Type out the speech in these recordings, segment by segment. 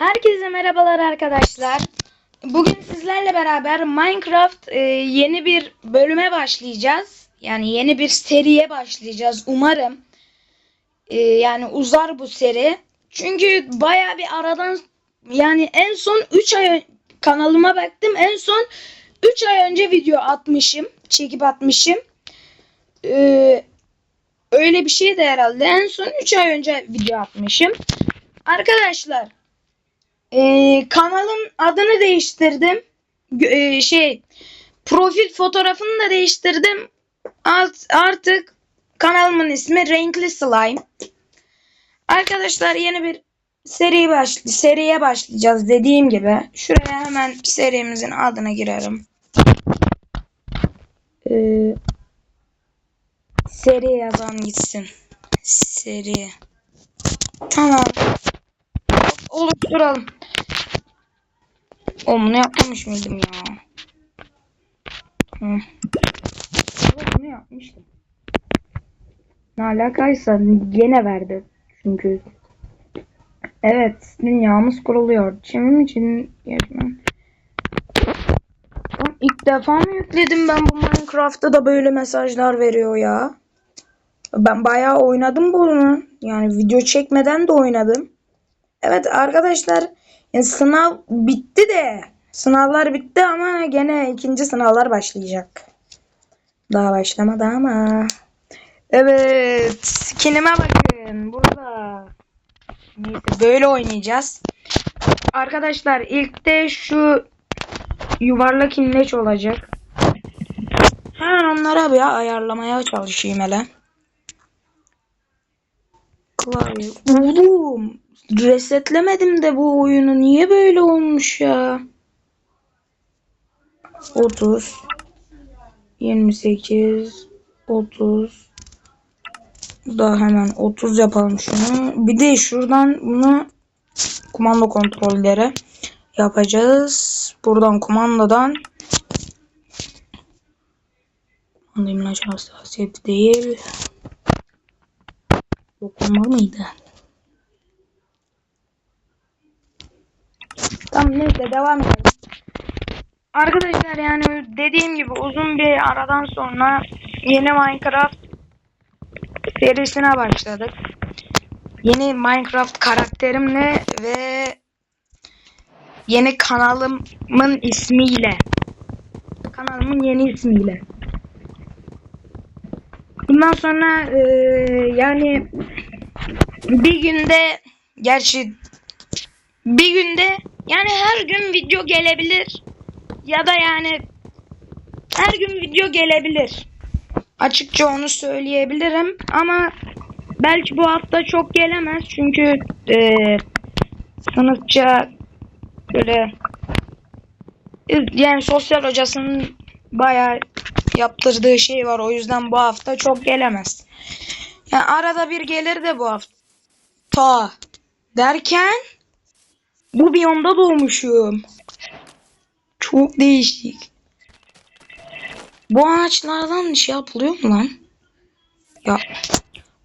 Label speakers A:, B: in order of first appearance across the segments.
A: Herkese merhabalar arkadaşlar. Bugün sizlerle beraber Minecraft e, yeni bir bölüme başlayacağız. Yani yeni bir seriye başlayacağız umarım. E, yani uzar bu seri. Çünkü baya bir aradan yani en son 3 ay kanalıma baktım. En son 3 ay önce video atmışım. Çekip atmışım. E, öyle bir şey de herhalde. En son 3 ay önce video atmışım. Arkadaşlar ee, kanalın adını değiştirdim. Ee, şey profil fotoğrafını da değiştirdim. Alt, artık kanalımın ismi Renkli Slime. Arkadaşlar yeni bir seri baş seriye başlayacağız dediğim gibi. Şuraya hemen serimizin adına girerim. Ee, seri yazan gitsin. Seri. Tamam. Oluşturalım. Oğlum bunu yapmamış mıydım ya? Evet, Bunu yapmıştım. Ne alakaysa gene verdi. Çünkü. Evet. Dünyamız kuruluyor. Çimim için. Oğlum İlk defa mı yükledim ben bu Minecraft'ta da böyle mesajlar veriyor ya. Ben bayağı oynadım bunu. Yani video çekmeden de oynadım. Evet arkadaşlar yani sınav bitti de sınavlar bitti ama gene ikinci sınavlar başlayacak. Daha başlamadı ama. Evet skinime bakın burada. Neyse böyle oynayacağız. Arkadaşlar ilk de şu yuvarlak inleç olacak. Hemen onlara bir ayarlamaya çalışayım hele. Klavye. Oğlum resetlemedim de bu oyunu niye böyle olmuş ya? 30 28 30 daha hemen 30 yapalım şunu. Bir de şuradan bunu kumanda kontrolleri yapacağız. Buradan kumandadan kumanda imlaç hassasiyeti değil. Dokunma mıydı? Tamam neyse devam edelim. Arkadaşlar yani dediğim gibi uzun bir aradan sonra yeni Minecraft serisine başladık. Yeni Minecraft karakterimle ve yeni kanalımın ismiyle. Kanalımın yeni ismiyle. Bundan sonra eee, yani bir günde gerçi bir günde yani her gün video gelebilir ya da yani her gün video gelebilir. Açıkça onu söyleyebilirim ama belki bu hafta çok gelemez çünkü eee sınıfça böyle yani sosyal hocasının bayağı yaptırdığı şey var o yüzden bu hafta çok gelemez. Yani arada bir gelir de bu hafta derken bu biyomda doğmuşum. Çok değişik. Bu ağaçlardan şey yapılıyor mu lan? Ya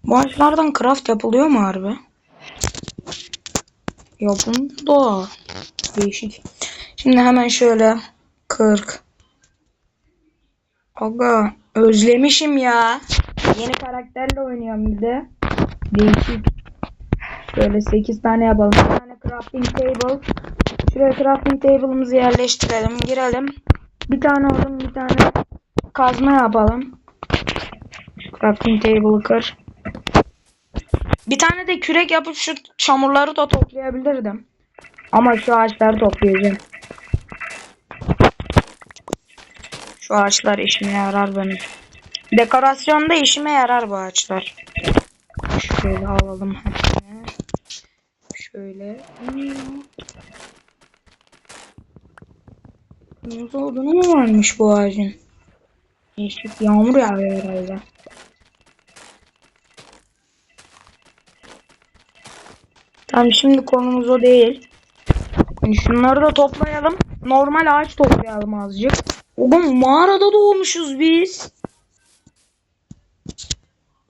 A: bu ağaçlardan craft yapılıyor mu harbi? Yapıldı. Değişik. Şimdi hemen şöyle 40. Aga özlemişim ya. Yeni karakterle oynuyorum bir de. Değişik. Şöyle 8 tane yapalım. Bir tane crafting table. Şuraya crafting table'ımızı yerleştirelim. Girelim. Bir tane odun bir tane kazma yapalım. Crafting table'ı kır. Bir tane de kürek yapıp şu çamurları da toplayabilirdim. Ama şu ağaçları toplayacağım. Şu ağaçlar işime yarar benim. Dekorasyonda işime yarar bu ağaçlar. Şöyle alalım hepsini. Şöyle. Kırmızı odunu mu varmış bu ağacın? Değişik yağmur yağıyor herhalde. Tamam şimdi konumuz o değil. Yani şunları da toplayalım. Normal ağaç toplayalım azıcık. Oğlum mağarada doğmuşuz biz.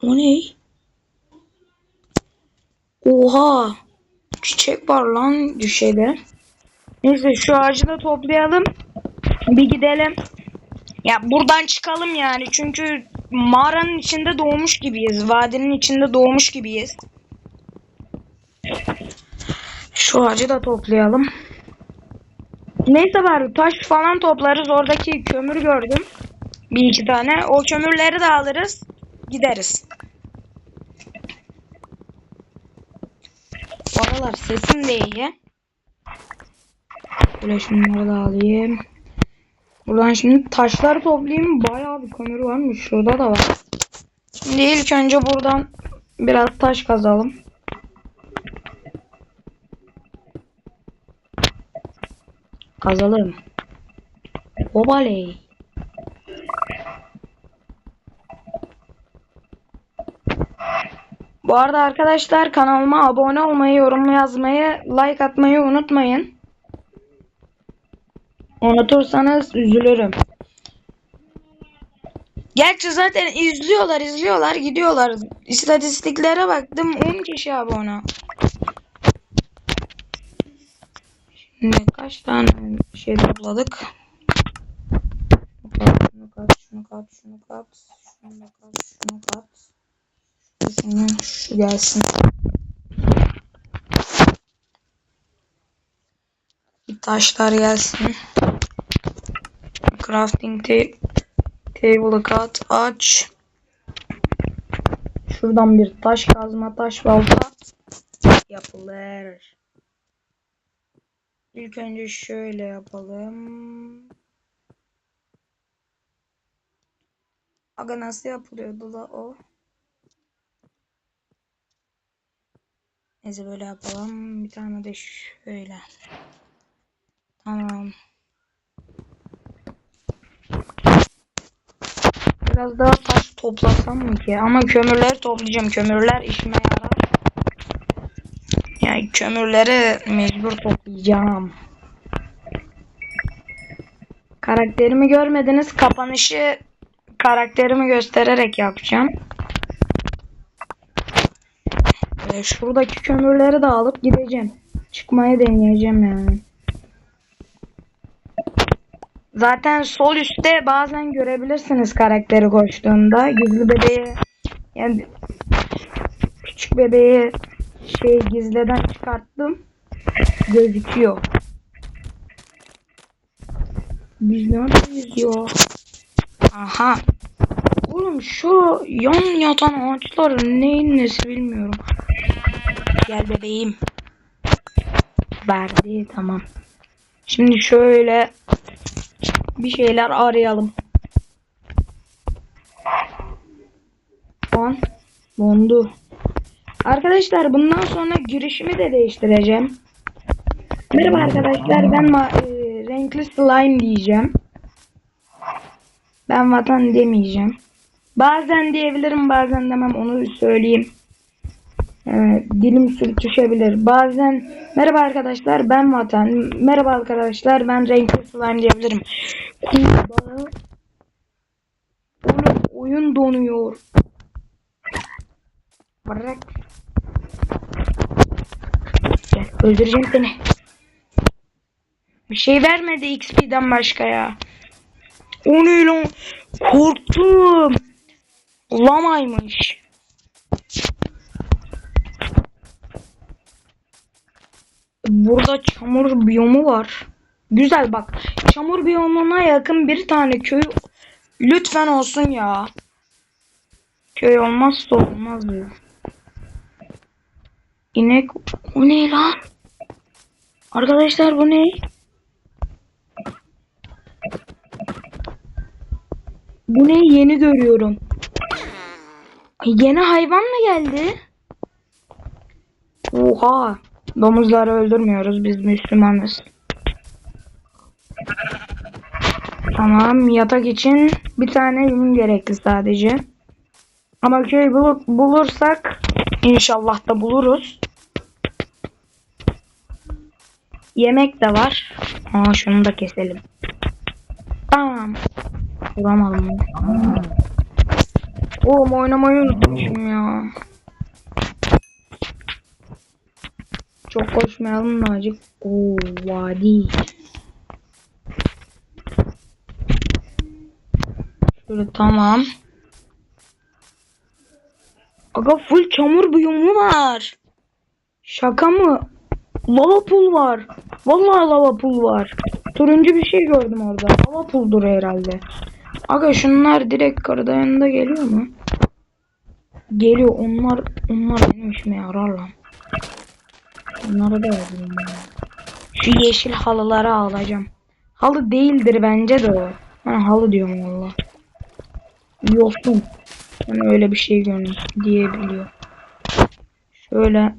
A: O ne? Oha. Çiçek var lan düşede. Neyse şu ağacı da toplayalım. Bir gidelim. Ya buradan çıkalım yani çünkü mağaranın içinde doğmuş gibiyiz. Vadinin içinde doğmuş gibiyiz. Şu ağacı da toplayalım. Neyse bari taş falan toplarız. Oradaki kömür gördüm. Bir iki tane. O kömürleri de alırız. Gideriz. Bu aralar sesim de iyi. Böyle şunları da alayım. Buradan şimdi taşları toplayayım. Bayağı bir kömür varmış. Şurada da var. Şimdi ilk önce buradan biraz taş kazalım. Kazalım. Obaley. Bu arada arkadaşlar kanalıma abone olmayı, yorum yazmayı, like atmayı unutmayın. Unutursanız üzülürüm. Gerçi zaten izliyorlar, izliyorlar, gidiyorlar. İstatistiklere baktım 10 kişi abone. Şimdi kaç tane şey topladık? Şunu kat, şunu kat, şunu kat, şunu da kat, şunu kat. Şu gelsin. Bir taşlar gelsin. Crafting ta table'ı kat, aç. Şuradan bir taş kazma, taş balta yapılır. İlk önce şöyle yapalım. Aga nasıl yapılıyordu da o? Neyse böyle yapalım. Bir tane de şöyle. Tamam. Biraz daha taş toplasam mı ki? Ama kömürleri toplayacağım. Kömürler işime yarar. Yani kömürleri mecbur toplayacağım. Karakterimi görmediniz. Kapanışı karakterimi göstererek yapacağım. Ve şuradaki kömürleri de alıp gideceğim. Çıkmaya deneyeceğim yani. Zaten sol üstte bazen görebilirsiniz karakteri koştuğunda. Gizli bebeği yani küçük bebeği şey gizliden çıkarttım. Gözüküyor. Biz neredeyiz ya? Aha. Oğlum şu yan yatan ağaçlar neyin nesi bilmiyorum. Gel bebeğim. Verdi tamam. Şimdi şöyle bir şeyler arayalım. An dondu. Arkadaşlar bundan sonra girişimi de değiştireceğim. Merhaba arkadaşlar ben e, renkli slime diyeceğim. Ben vatan demeyeceğim. Bazen diyebilirim bazen demem onu söyleyeyim. Evet, dilim sürtüşebilir. Bazen merhaba arkadaşlar ben vatan. Merhaba arkadaşlar ben renkli slime diyebilirim. Kurbağa. Oğlum oyun donuyor. Bırak. Gel öldüreceğim seni. Bir şey vermedi XP'den başka ya. O ne lan? Korktum. Olamaymış. Burada çamur biyomu var. Güzel bak. Çamur biyomuna yakın bir tane köy lütfen olsun ya. Köy olmazsa olmaz ya. İnek o ne lan? Arkadaşlar bu ne? Bu ne yeni görüyorum. Yeni hayvan mı geldi? Oha. Domuzları öldürmüyoruz biz Müslümanız. Tamam yatak için bir tane yün gerekli sadece. Ama köy bul bulursak inşallah da buluruz. Yemek de var. Aa şunu da keselim. Tamam. Vuramadım. Oğlum oynamayı unutmuşum ya. Çok koşmayalım acık. Oo vadi. Şöyle tamam. Aga full çamur biyumu var. Şaka mı? Lava pool var. Vallahi lava pool var. Turuncu bir şey gördüm orada. Lava pool'dur herhalde. Aga şunlar direkt karada yanında geliyor mu? Geliyor. Onlar onlar benim işime yarar lan. Onları da yazayım ya. Şu yeşil halıları alacağım. Halı değildir bence de o. Ben halı diyorum valla. Yosun. Ben öyle bir şey görmüş diyebiliyor. Şöyle.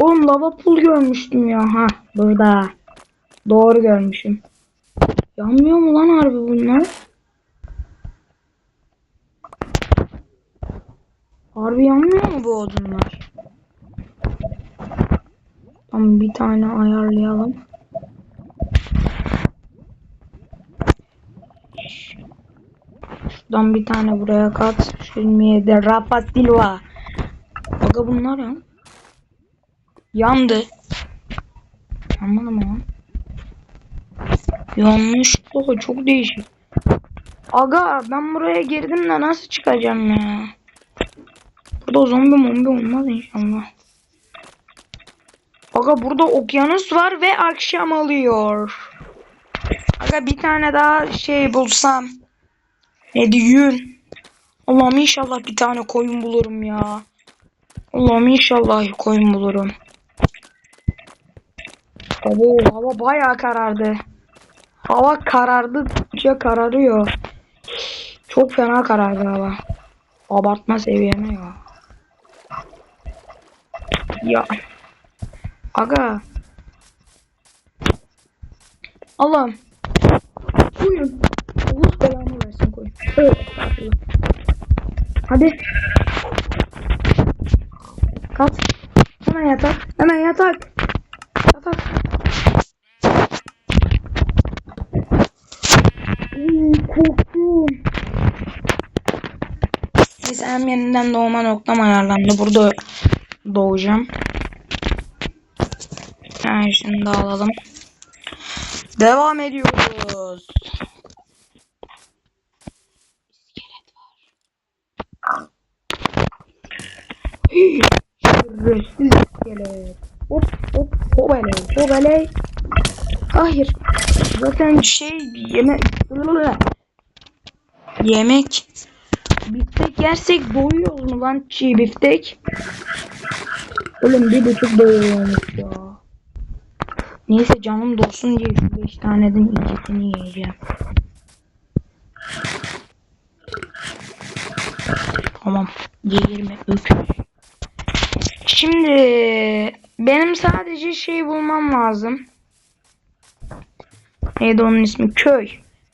A: Oğlum lava pool görmüştüm ya. Ha burada. Doğru görmüşüm. Yanmıyor mu lan harbi bunlar? Harbi yanmıyor mu bu odunlar? Tamam bir tane ayarlayalım. Şuradan bir tane buraya kat. Şimdi de Rafa Silva. Aga bunlar ya. Yandı. Yanmadı mı lan? Yanmış. Oha çok değişik. Aga ben buraya girdim de nasıl çıkacağım ya? Burada zombi mombi olmaz inşallah. Aga burada okyanus var ve akşam oluyor. Aga bir tane daha şey bulsam. Ne diyorsun? Allah'ım inşallah bir tane koyun bulurum ya. Allah'ım inşallah koyun bulurum. Abo hava bayağı karardı. Hava karardıkça kararıyor. Çok fena karardı hava. Abartma seviyeme. Ya. Aga. Allah'ım. Buyurun. Allah belamı versin estağfurullah. Hadi. Kalk. Hemen yatak. Hemen yatak. Yatak. Hmm, korktum. Neyse hem yeniden doğma noktam ayarlandı. Burada doğacağım. Yani şunu da alalım. Devam ediyoruz. Şerefsiz iskelet. Hop hop hobele hobele. Hayır. Zaten şey yemek yemek biftek yersek doyuyoruz mu lan çiğ biftek? Oğlum bir buçuk doyuyormuş ya. Neyse canım dolsun diye şu beş taneden ikisini yiyeceğim. Tamam. Yeğirme öküz. Şimdi benim sadece şey bulmam lazım. Neydi onun ismi? Köy.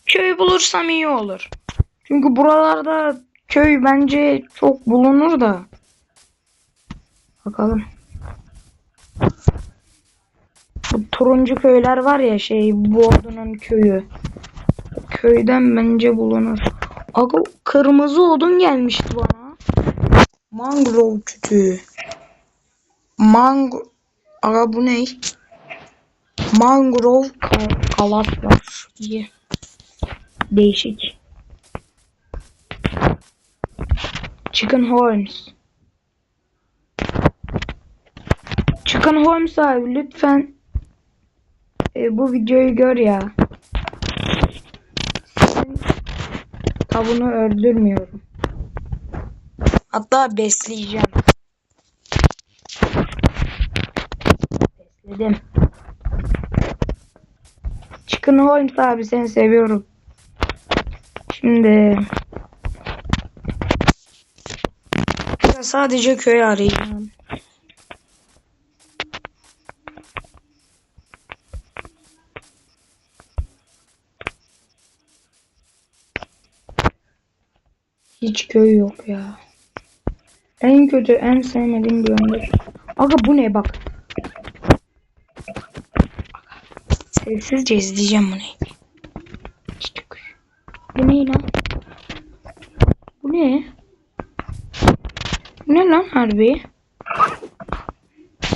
A: Köy bulursam iyi olur. Çünkü buralarda köy bence çok bulunur da. Bakalım. Turuncu köyler var ya şey Bordo'nun köyü. Köyden bence bulunur. Aga kırmızı odun gelmişti bana. Mangrove kütüğü. Mango Aga bu ne? Mangrove ka- kalas var. İyi. Değişik. Chicken horns. Chicken horns abi lütfen e, bu videoyu gör ya. Senin tavuğunu öldürmüyorum. Hatta besleyeceğim. Besledim. Chicken Holmes abi seni seviyorum. Şimdi sadece köyü arayacağım. Hiç köy yok ya. En kötü, en sevmediğim bir oyunda. Aga bu ne bak. Sessizce izleyeceğim bunu. Bu ne lan? Bu ne? Bu ne lan harbi?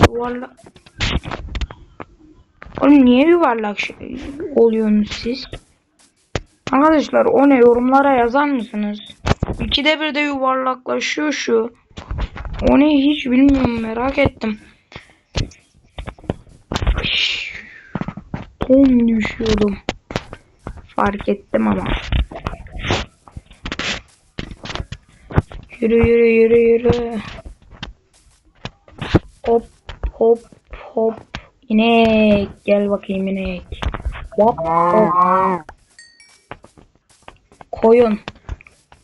A: Duvarla... Oğlum niye yuvarlak şey oluyorsunuz siz? Arkadaşlar o ne yorumlara yazar mısınız? İkide bir de yuvarlaklaşıyor şu. O ne hiç bilmiyorum merak ettim. Tom düşüyordum. Fark ettim ama. Yürü yürü yürü yürü. Hop hop hop. İnek gel bakayım inek. Hop hop. Koyun.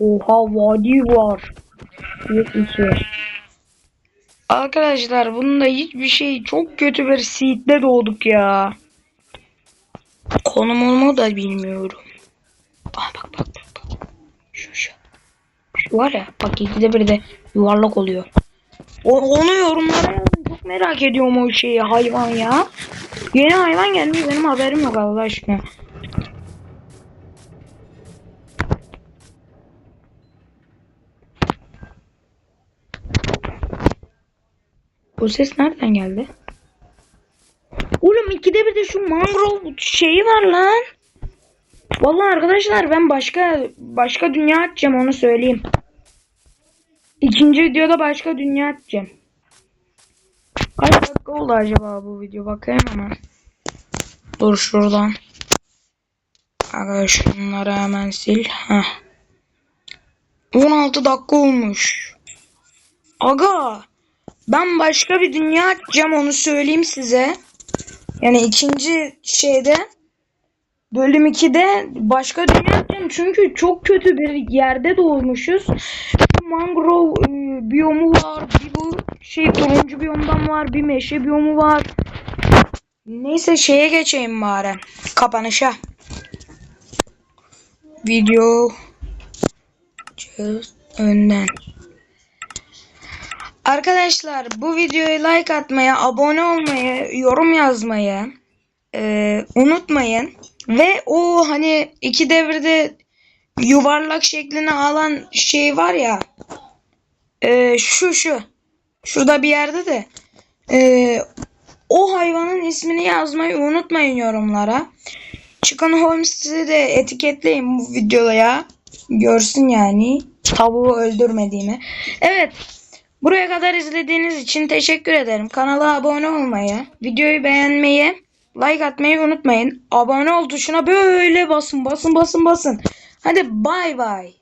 A: Oha vadi var. Bir iki. Arkadaşlar bunda hiçbir şey çok kötü bir seed'de doğduk ya. Konumumu da bilmiyorum. Aa bak bak bak. bak. Şu şu. Şu var ya bak ikide bir de yuvarlak oluyor. O, onu yorumlara yazın. Çok merak ediyorum o şeyi hayvan ya. Yeni hayvan gelmiş benim haberim yok Allah aşkına. Bu ses nereden geldi? Oğlum ikide bir de şu mangrove şeyi var lan. Vallahi arkadaşlar ben başka başka dünya açacağım onu söyleyeyim. İkinci videoda başka dünya açacağım. Kaç dakika oldu acaba bu video? Bakayım hemen. Dur şuradan. Aga şunları hemen sil. Heh. 16 dakika olmuş. Aga ben başka bir dünya açacağım onu söyleyeyim size. Yani ikinci şeyde bölüm 2'de başka dünya açacağım. Çünkü çok kötü bir yerde doğmuşuz. Mangrove e, biyomu var. Bir bu şey turuncu biyomdan var. Bir meşe biyomu var. Neyse şeye geçeyim bari. Kapanışa. Video Just önden. Arkadaşlar bu videoyu like atmayı, abone olmayı, yorum yazmayı e, unutmayın. Ve o hani iki devirde yuvarlak şeklini alan şey var ya e, şu şu şurada bir yerde de e, o hayvanın ismini yazmayı unutmayın yorumlara. Chicken Holmes'i de etiketleyin bu videoya. Görsün yani tavuğu öldürmediğimi. Evet. Buraya kadar izlediğiniz için teşekkür ederim. Kanala abone olmayı, videoyu beğenmeyi, like atmayı unutmayın. Abone ol tuşuna böyle basın basın basın basın. Hadi bay bay.